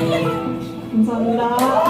감사합니다.